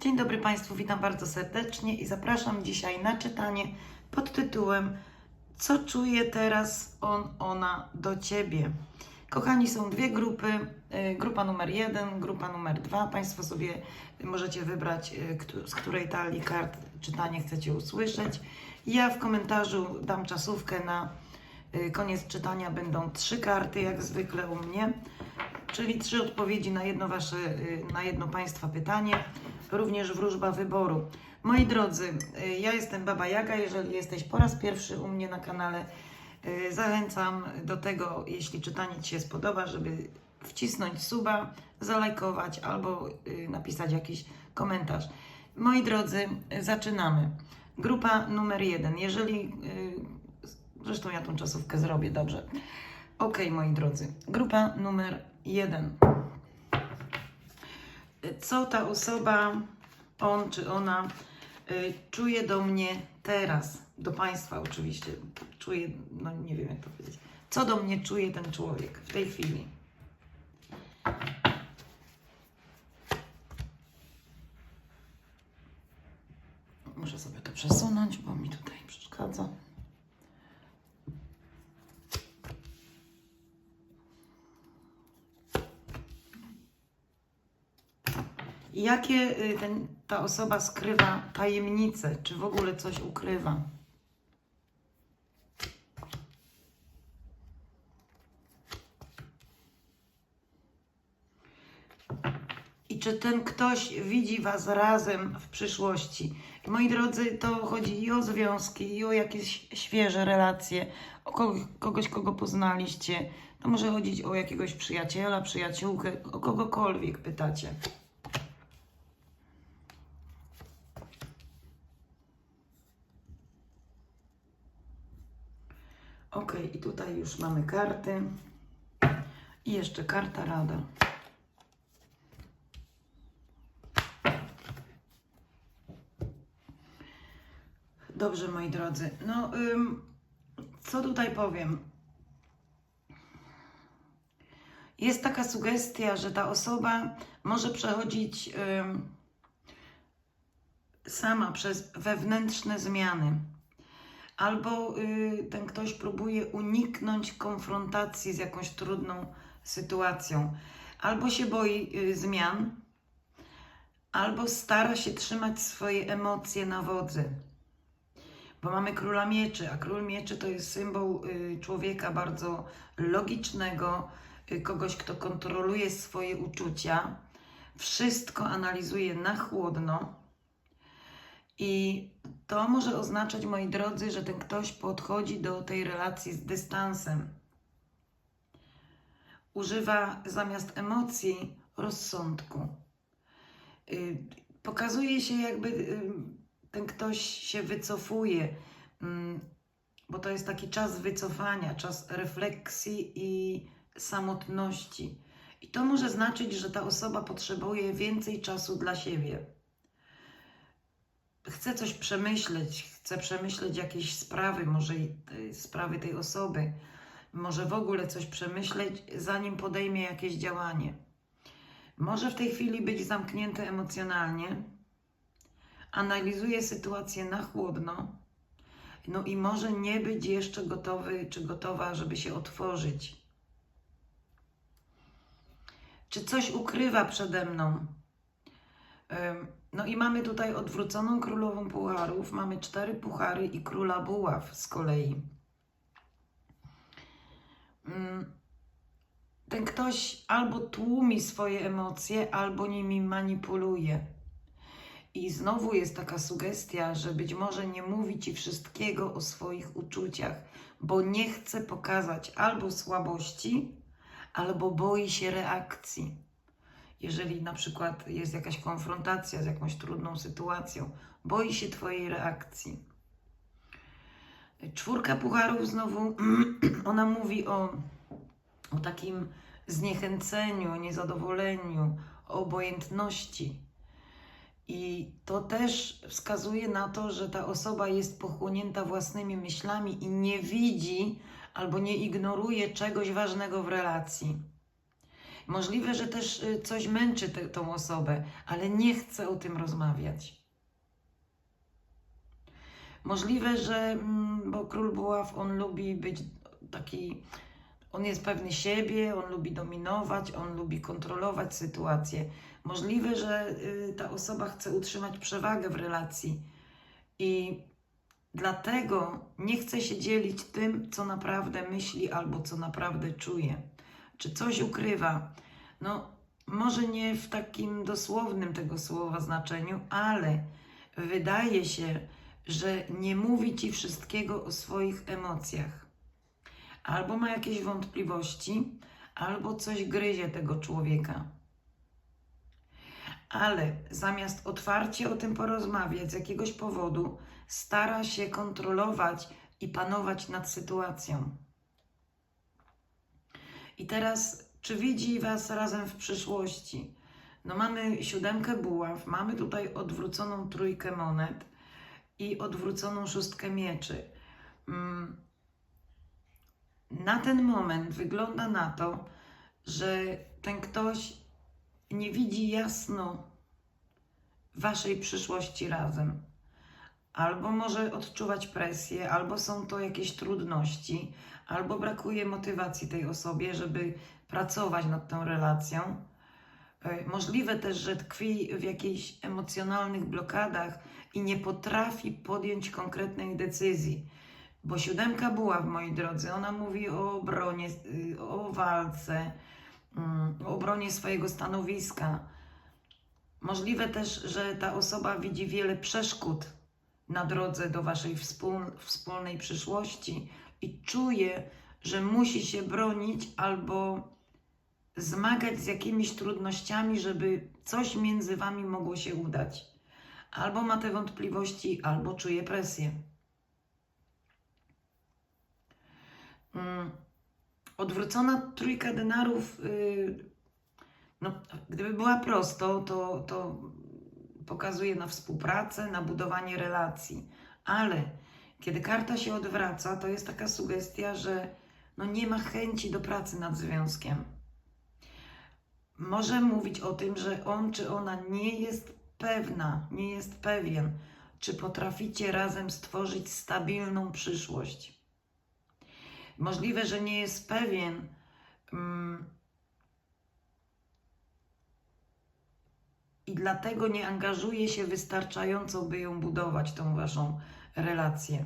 Dzień dobry Państwu, witam bardzo serdecznie i zapraszam dzisiaj na czytanie pod tytułem Co czuje teraz on, ona do Ciebie? Kochani, są dwie grupy. y, Grupa numer jeden, grupa numer dwa. Państwo sobie możecie wybrać, y, z której talii kart czytanie chcecie usłyszeć. Ja w komentarzu dam czasówkę na y, koniec czytania. Będą trzy karty, jak zwykle u mnie czyli trzy odpowiedzi na jedno wasze, y, na jedno państwa pytanie, również wróżba wyboru. Moi drodzy, y, ja jestem Baba Jaga, jeżeli jesteś po raz pierwszy u mnie na kanale, y, zachęcam do tego, jeśli czytanie Ci się spodoba, żeby wcisnąć suba, zalajkować albo napisać jakiś komentarz. Moi drodzy, zaczynamy. Grupa numer jeden. Jeżeli, zresztą ja tą czasówkę zrobię dobrze. Ok, moi drodzy. Grupa numer jeden. Co ta osoba, on czy ona, y, czuje do mnie teraz? Do Państwa oczywiście. Czuje, no nie wiem jak to powiedzieć. Co do mnie czuje ten człowiek w tej chwili? Muszę sobie to przesunąć, bo mi tutaj Jakie y, ten, ta osoba skrywa tajemnice? Czy w ogóle coś ukrywa? I czy ten ktoś widzi Was razem w przyszłości? Moi drodzy, to chodzi i o związki, i o jakieś świeże relacje, o kogoś, kogo poznaliście. To może chodzić o jakiegoś przyjaciela, przyjaciółkę, o kogokolwiek pytacie. Ok, i tutaj już mamy karty. I jeszcze karta rada. Dobrze, moi drodzy. No, ym, co tutaj powiem? Jest taka sugestia, że ta osoba może przechodzić ym, sama przez wewnętrzne zmiany albo y, ten ktoś próbuje uniknąć konfrontacji z jakąś trudną sytuacją, albo się boi y, zmian, albo stara się trzymać swoje emocje na wodzy. Bo mamy króla mieczy, a król mieczy to jest symbol y, człowieka bardzo logicznego, kogoś, kto kontroluje swoje uczucia, wszystko analizuje na chłodno. I to może oznaczać, moi drodzy, że ten ktoś podchodzi do tej relacji z dystansem. Używa zamiast emocji rozsądku. Y, Pokazuje się, jakby y, ten ktoś się wycofuje, mm, bo to jest taki czas wycofania, czas refleksji i samotności. I to może znaczyć, że ta osoba potrzebuje więcej czasu dla siebie chce coś przemyśleć, chce przemyśleć jakieś sprawy, może sprawy tej osoby, może w ogóle coś przemyśleć, zanim podejmie jakieś działanie. Może w tej chwili być zamknięty emocjonalnie, analizuje sytuację na chłodno, no i może nie być jeszcze gotowy czy gotowa, żeby się otworzyć. Czy coś ukrywa przede mną? No i mamy tutaj odwróconą królową pucharów, mamy cztery puchary i króla buław z kolei. Ym, Ten ktoś albo tłumi swoje emocje, albo nimi manipuluje. I znowu jest taka sugestia, że być może nie mówi ci wszystkiego o swoich uczuciach, bo nie chce pokazać albo słabości, albo boi się reakcji jeżeli na przykład jest jakaś konfrontacja z jakąś trudną sytuacją, boi się Twojej reakcji. Czwórka pucharów znowu, ona mówi o, o takim zniechęceniu, niezadowoleniu, o obojętności. I to też wskazuje na to, że ta osoba jest pochłonięta własnymi myślami i nie widzi albo nie ignoruje czegoś ważnego w relacji. Możliwe, że też y, coś męczy tę tą osobę, ale nie chce o tym rozmawiać. Możliwe, że, mm, bo król buław, on lubi być taki, on jest pewny siebie, on lubi dominować, on lubi kontrolować sytuację. Możliwe, że y, ta osoba chce utrzymać przewagę w relacji i dlatego nie chce się dzielić tym, co naprawdę myśli albo co naprawdę czuje. Czy coś ukrywa? No, może nie w takim dosłownym tego słowa znaczeniu, ale wydaje się, że nie mówi ci wszystkiego o swoich emocjach. Albo ma jakieś wątpliwości, albo coś gryzie tego człowieka. Ale zamiast otwarcie o tym porozmawiać z jakiegoś powodu, stara się kontrolować i panować nad sytuacją. I teraz, czy widzi Was razem w przyszłości? No mamy siódemkę buław, mamy tutaj odwróconą trójkę monet i odwróconą szóstkę mieczy. Mm. Na ten moment wygląda na to, że ten ktoś nie widzi jasno Waszej przyszłości razem. Albo może odczuwać presję, albo są to jakieś trudności, albo brakuje motywacji tej osobie, żeby pracować nad tą relacją. E, Możliwe też, że tkwi w jakichś emocjonalnych blokadach i nie potrafi podjąć konkretnej decyzji. Bo siódemka była, moi drodzy, ona mówi o obronie, y, o walce, mm, o obronie swojego stanowiska. Możliwe też, że ta osoba widzi wiele przeszkód na drodze do waszej wspól- wspólnej przyszłości i czuje, że musi się bronić albo zmagać z jakimiś trudnościami, żeby coś między wami mogło się udać. Albo ma te wątpliwości, albo czuje presję. Mm, Odwrócona trójka denarów, yy, no, gdyby była prosto, to, to pokazuje na współpracę, na budowanie relacji. Ale kiedy karta się odwraca, to jest taka sugestia, że no nie ma chęci do pracy nad związkiem. Może mówić o tym, że on czy ona nie jest pewna, nie jest pewien, czy potraficie razem stworzyć stabilną przyszłość. Możliwe, że nie jest pewien. mm, I dlatego nie angażuje się wystarczająco, by ją budować, tą waszą relację.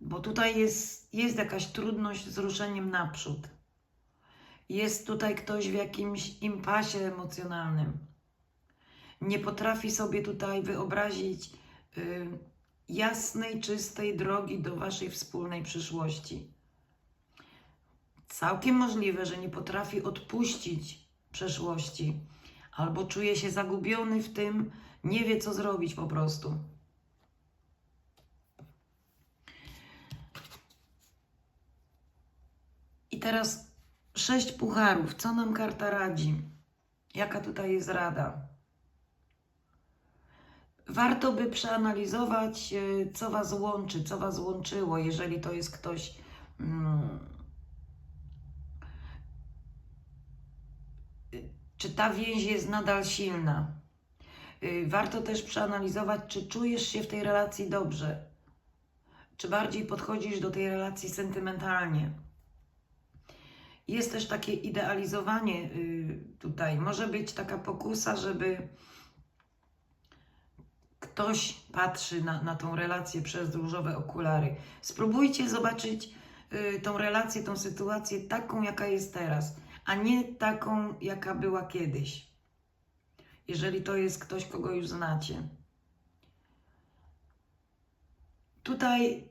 Bo tutaj jest, jest jakaś trudność z ruszeniem naprzód. Jest tutaj ktoś w jakimś impasie emocjonalnym. Nie potrafi sobie tutaj wyobrazić y, jasnej, czystej drogi do waszej wspólnej przyszłości. Całkiem możliwe, że nie potrafi odpuścić przeszłości, albo czuje się zagubiony w tym, nie wie co zrobić po prostu. Teraz sześć pucharów. Co nam karta radzi? Jaka tutaj jest rada? Warto by przeanalizować, e, co Was łączy, co Was łączyło, jeżeli to jest ktoś. Mm, y, czy ta więź jest nadal silna? Y, Warto też przeanalizować, czy czujesz się w tej relacji dobrze, czy bardziej podchodzisz do tej relacji sentymentalnie. Jest też takie idealizowanie y, tutaj. Może być taka pokusa, żeby ktoś patrzy na, na tą relację przez różowe okulary. Spróbujcie zobaczyć y, tą relację, tą sytuację taką, jaka jest teraz, a nie taką, jaka była kiedyś. Jeżeli to jest ktoś, kogo już znacie. Tutaj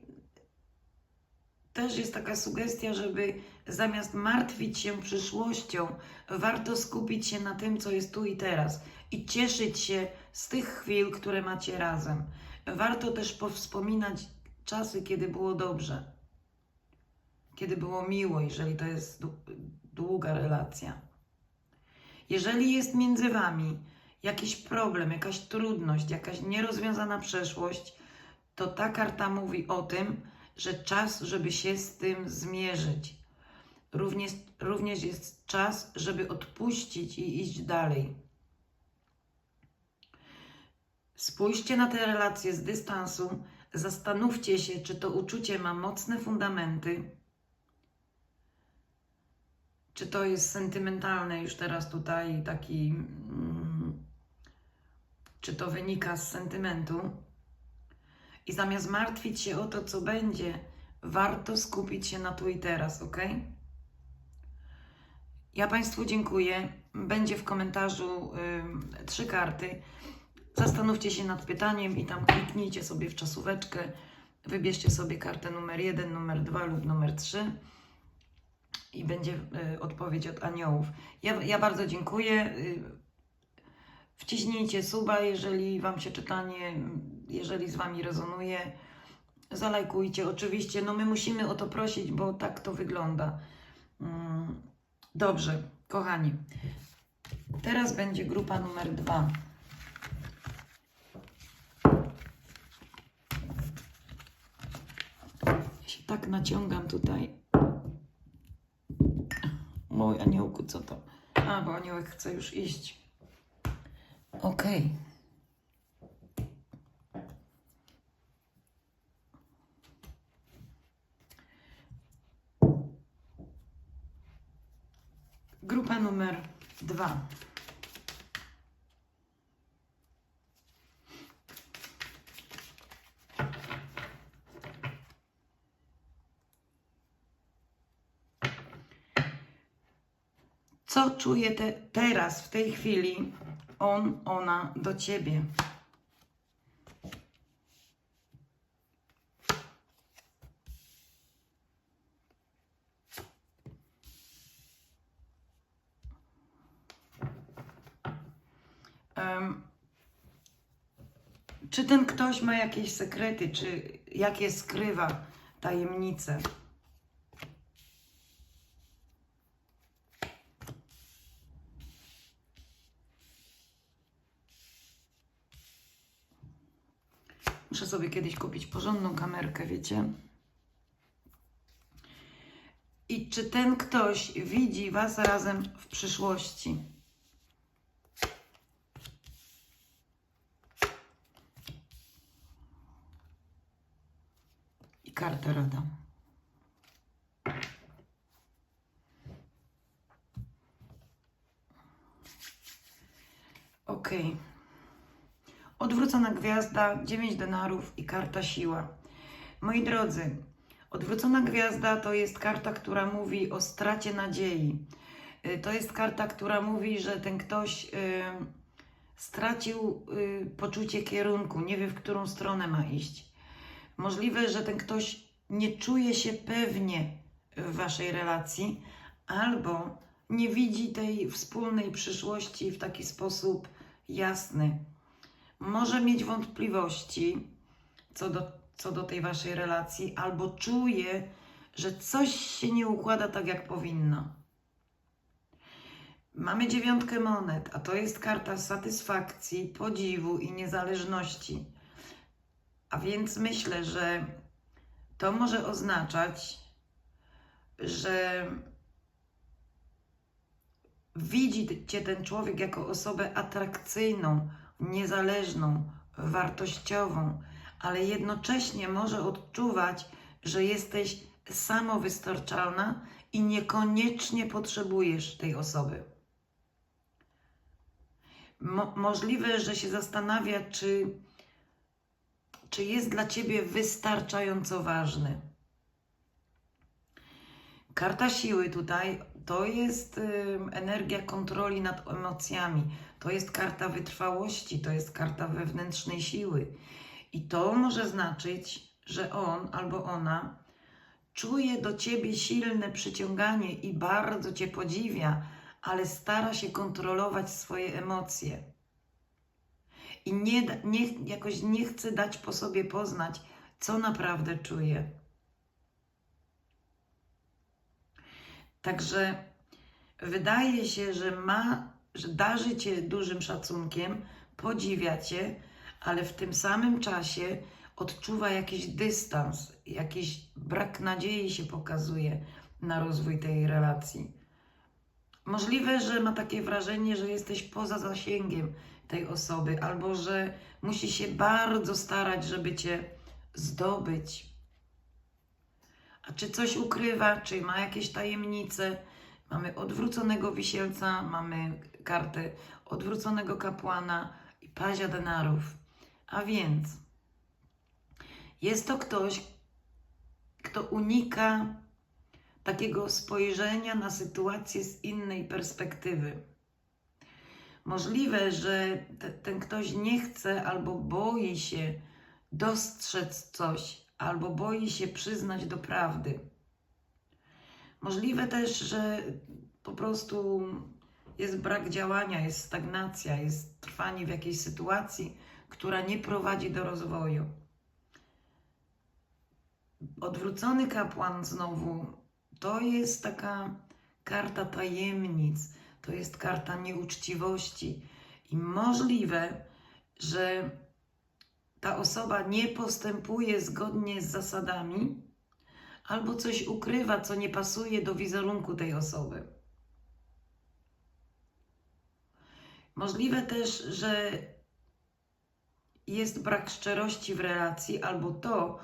też jest taka sugestia, żeby zamiast martwić się przyszłością, warto skupić się na tym, co jest tu i teraz i cieszyć się z tych chwil, które macie razem. Warto też powspominać czasy, kiedy było dobrze, kiedy było miło, jeżeli to jest dłu- długa relacja. Jeżeli jest między Wami jakiś problem, jakaś trudność, jakaś nierozwiązana przeszłość, to ta karta mówi o tym, że czas, żeby się z tym zmierzyć. Również, również jest czas, żeby odpuścić i iść dalej. Spójrzcie na te relacje z dystansu, zastanówcie się, czy to uczucie ma mocne fundamenty, czy to jest sentymentalne już teraz tutaj, taki, mm, czy to wynika z sentymentu. I zamiast martwić się o to, co będzie, warto skupić się na tu i teraz, ok? Ja Państwu dziękuję. Będzie w komentarzu ym, trzy karty. Zastanówcie się nad pytaniem i tam kliknijcie sobie w czasóweczkę. Wybierzcie sobie kartę numer 1, numer 2 lub numer 3 i będzie y, odpowiedź od aniołów. Ja, ja bardzo dziękuję. Y, wciśnijcie suba, jeżeli Wam się czytanie, jeżeli z Wami rezonuje. Zalajkujcie, oczywiście. No my musimy o to prosić, bo tak to wygląda. Mm, Dobrze, kochani. Teraz będzie grupa numer dwa. Ja się tak naciągam tutaj. Mój aniołku, co to? A, bo aniołek chce już iść. Okej. Grupa numer dwa. Co czuje te, teraz, w tej chwili, on, ona do ciebie? Czy ten ktoś ma jakieś sekrety, czy jakie skrywa tajemnice? Muszę sobie kiedyś kupić porządną kamerkę, wiecie? I czy ten ktoś widzi Was razem w przyszłości? I karta rada. Okay. Odwrócona gwiazda, 9 denarów i karta siła. Moi drodzy, odwrócona gwiazda to jest karta, która mówi o stracie nadziei. Y, To jest karta, która mówi, że ten ktoś y, stracił y, poczucie kierunku, nie wie w którą stronę ma iść. Możliwe, że ten ktoś nie czuje się pewnie w waszej relacji, albo nie widzi tej wspólnej przyszłości w taki sposób jasny może mieć wątpliwości co do, co do tej waszej relacji, albo czuje, że coś się nie układa tak, jak powinno. Mamy dziewiątkę monet, a to jest karta satysfakcji, podziwu i niezależności. A więc myślę, że to może oznaczać, że widzi cię ten człowiek jako osobę atrakcyjną, niezależną, wartościową, ale jednocześnie może odczuwać, że jesteś samowystarczalna i niekoniecznie potrzebujesz tej osoby. Mo możliwe, że się zastanawia, czy, czy jest dla ciebie wystarczająco ważny. Karta siły tutaj to jest energia kontroli nad emocjami. To jest karta wytrwałości, to jest karta wewnętrznej siły. I to może znaczyć, że on albo ona czuje do ciebie silne przyciąganie i bardzo cię podziwia, ale stara się kontrolować swoje emocje. I nie, nie, jakoś nie chce dać po sobie poznać, co naprawdę czuje. Także wydaje się, że ma, że darzy cię dużym szacunkiem, podziwia cię, ale w tym samym czasie odczuwa jakiś dystans, jakiś brak nadziei się pokazuje. na rozwój tej relacji. Możliwe, że ma takie wrażenie, że jesteś poza zasięgiem tej osoby, albo że musi się bardzo starać, żeby cię zdobyć. A czy coś ukrywa, czy ma jakieś tajemnice? Mamy odwróconego wisielca, mamy kartę odwróconego kapłana i pazia denarów. A więc jest to ktoś, kto unika takiego spojrzenia na sytuację z innej perspektywy. Możliwe, że te, ten ktoś nie chce albo boi się dostrzec coś, albo boi się przyznać do prawdy. Możliwe też, że po prostu jest brak działania, jest stagnacja, jest trwanie w jakiejś sytuacji, która nie prowadzi do rozwoju. Odwrócony kapłan znowu to jest taka karta tajemnic, to jest karta nieuczciwości i możliwe, że ta osoba nie postępuje zgodnie z zasadami albo coś ukrywa, co nie pasuje do wizerunku tej osoby. Możliwe też, że jest brak szczerości w relacji, albo to,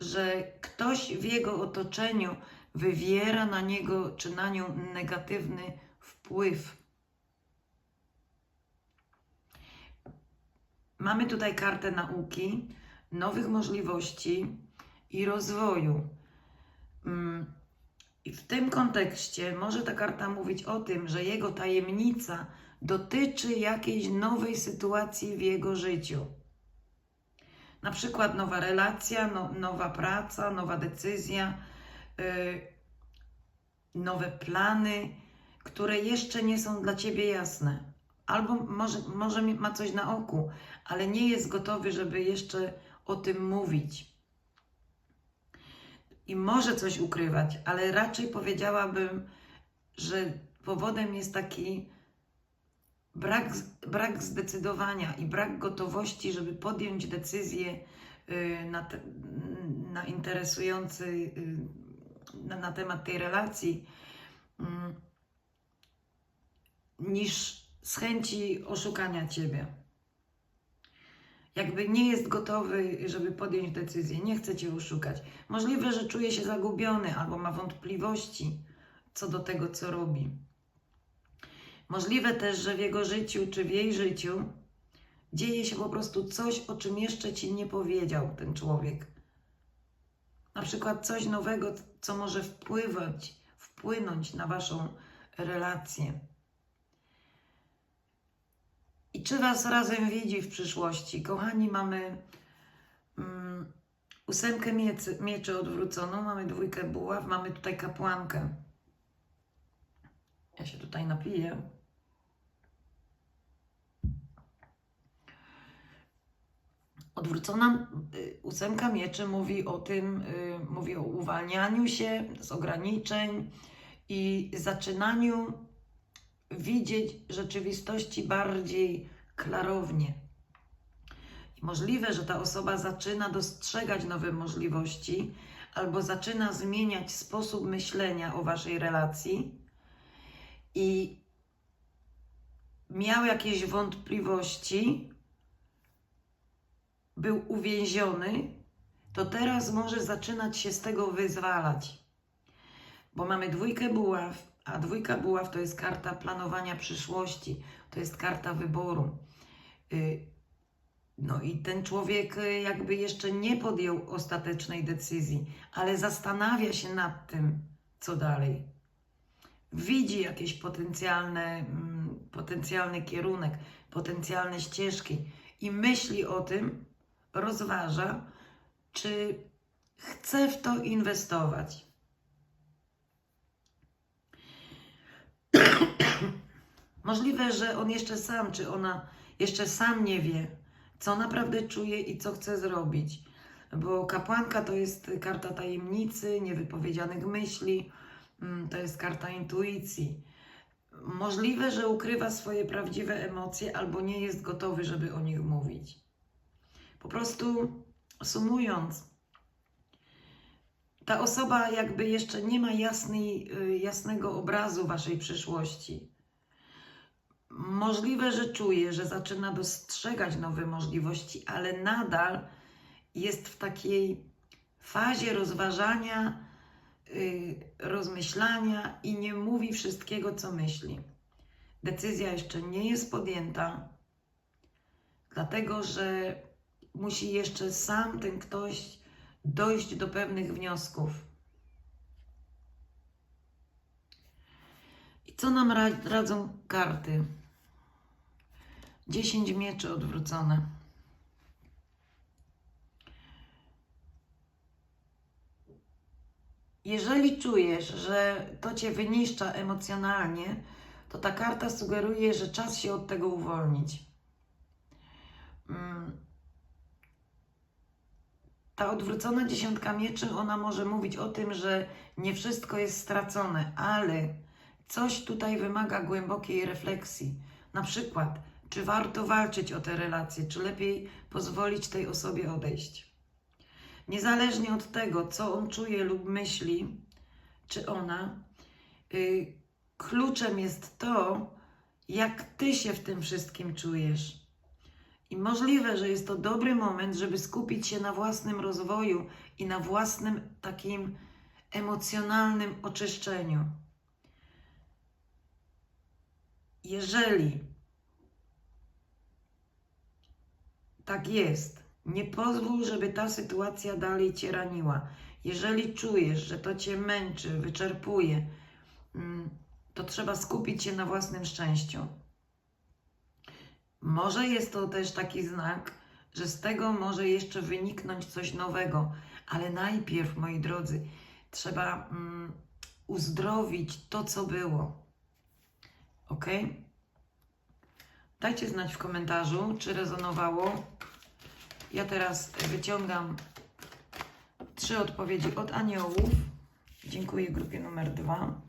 że ktoś w jego otoczeniu wywiera na niego czy na nią negatywny wpływ. Mamy tutaj kartę nauki, nowych możliwości i rozwoju. Mm, I w tym kontekście może ta karta mówić o tym, że jego tajemnica dotyczy jakiejś nowej sytuacji w jego życiu. Na przykład nowa relacja, no, nowa praca, nowa decyzja, yy, nowe plany, które jeszcze nie są dla ciebie jasne. Albo może, może ma coś na oku, ale nie jest gotowy, żeby jeszcze o tym mówić. I może coś ukrywać, ale raczej powiedziałabym, że powodem jest taki brak, brak zdecydowania i brak gotowości, żeby podjąć decyzję y, na, te, na interesujący, y, na, na temat tej relacji, mm, niż z chęci oszukania ciebie. Jakby nie jest gotowy, żeby podjąć decyzję, nie chce cię oszukać. Możliwe, że czuje się zagubiony albo ma wątpliwości co do tego, co robi. Możliwe też, że w jego życiu czy w jej życiu dzieje się po prostu coś, o czym jeszcze ci nie powiedział ten człowiek. Na przykład coś nowego, co może wpływać, wpłynąć na waszą relację. I czy was razem widzi w przyszłości? Kochani, mamy mm, ósemkę mieczy, odwróconą, mamy dwójkę buław, mamy tutaj kapłankę. Ja się tutaj napiję. Odwrócona y, ósemka mieczy mówi o tym, y, mówi o uwalnianiu się z ograniczeń i zaczynaniu widzieć rzeczywistości bardziej klarownie. I możliwe, że ta osoba zaczyna dostrzegać nowe możliwości albo zaczyna zmieniać sposób myślenia o waszej relacji i miał jakieś wątpliwości, był uwięziony, to teraz może zaczynać się z tego wyzwalać. Bo mamy dwójkę buław, a dwójka buław to jest karta planowania przyszłości, to jest karta wyboru. Y, No i ten człowiek y, jakby jeszcze nie podjął ostatecznej decyzji, ale zastanawia się nad tym, co dalej. Widzi jakieś potencjalne, mm, potencjalny kierunek, potencjalne ścieżki i myśli o tym, rozważa, czy chce w to inwestować. Możliwe, że on jeszcze sam, czy ona jeszcze sam nie wie, co naprawdę czuje i co chce zrobić. Bo kapłanka to jest karta tajemnicy, niewypowiedzianych myśli, mm, to jest karta intuicji. Możliwe, że ukrywa swoje prawdziwe emocje albo nie jest gotowy, żeby o nich mówić. Po prostu sumując, ta osoba jakby jeszcze nie ma jasnej, y, jasnego obrazu waszej przyszłości. Możliwe, że czuje, że zaczyna dostrzegać nowe możliwości, ale nadal jest w takiej fazie rozważania, y, rozmyślania i nie mówi wszystkiego, co myśli. Decyzja jeszcze nie jest podjęta, dlatego że musi jeszcze sam ten ktoś dojść do pewnych wniosków. I co nam ra- radzą karty? 10 mieczy odwrócone. Jeżeli czujesz, że to cię wyniszcza emocjonalnie, to ta karta sugeruje, że czas się od tego uwolnić. Mm. Ta odwrócona dziesiątka mieczy, ona może mówić o tym, że nie wszystko jest stracone, ale coś tutaj wymaga głębokiej refleksji. Na przykład, czy warto walczyć o te relacje, czy lepiej pozwolić tej osobie odejść. Niezależnie od tego, co on czuje lub myśli, czy ona, y, kluczem jest to, jak ty się w tym wszystkim czujesz. I możliwe, że jest to dobry moment, żeby skupić się na własnym rozwoju i na własnym takim emocjonalnym oczyszczeniu. Jeżeli tak jest, nie pozwól, żeby ta sytuacja dalej cię raniła. Jeżeli czujesz, że to cię męczy, wyczerpuje, mm, to trzeba skupić się na własnym szczęściu. Może jest to też taki znak, że z tego może jeszcze wyniknąć coś nowego, ale najpierw, moi drodzy, trzeba mm, uzdrowić to, co było. Ok? Dajcie znać w komentarzu, czy rezonowało. Ja teraz wyciągam trzy odpowiedzi od aniołów. Dziękuję grupie numer dwa.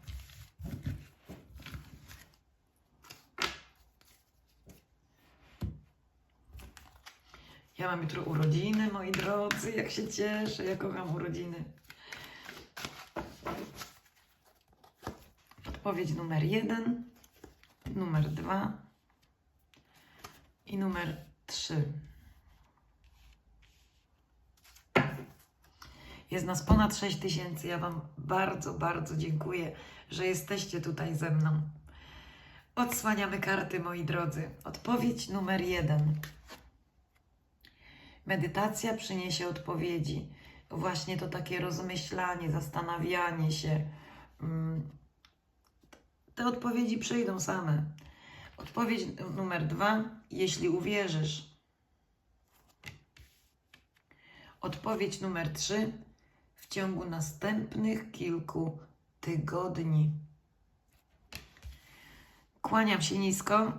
Ja mam jutro urodziny, moi drodzy, jak się cieszę, ja kocham urodziny. Odpowiedź numer jeden, numer dwa i numer trzy. Jest nas ponad 6 tysięcy. Ja Wam bardzo, bardzo dziękuję, że jesteście tutaj ze mną. Odsłaniamy karty, moi drodzy. Odpowiedź numer jeden. Medytacja przyniesie odpowiedzi. Właśnie to takie rozmyślanie, zastanawianie się. Mm, Te odpowiedzi przyjdą same. Odpowiedź numer dwa. Jeśli uwierzysz. Odpowiedź numer trzy. W ciągu następnych kilku tygodni. Kłaniam się nisko.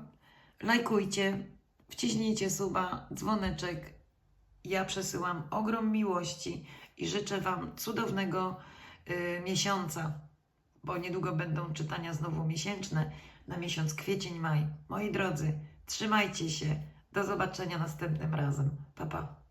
Lajkujcie, wciśnijcie suba, dzwoneczek. Ja przesyłam ogrom miłości i życzę Wam cudownego y, miesiąca, bo niedługo będą czytania znowu miesięczne na miesiąc kwiecień, maj. Moi drodzy, trzymajcie się. Do zobaczenia następnym razem. Pa, pa.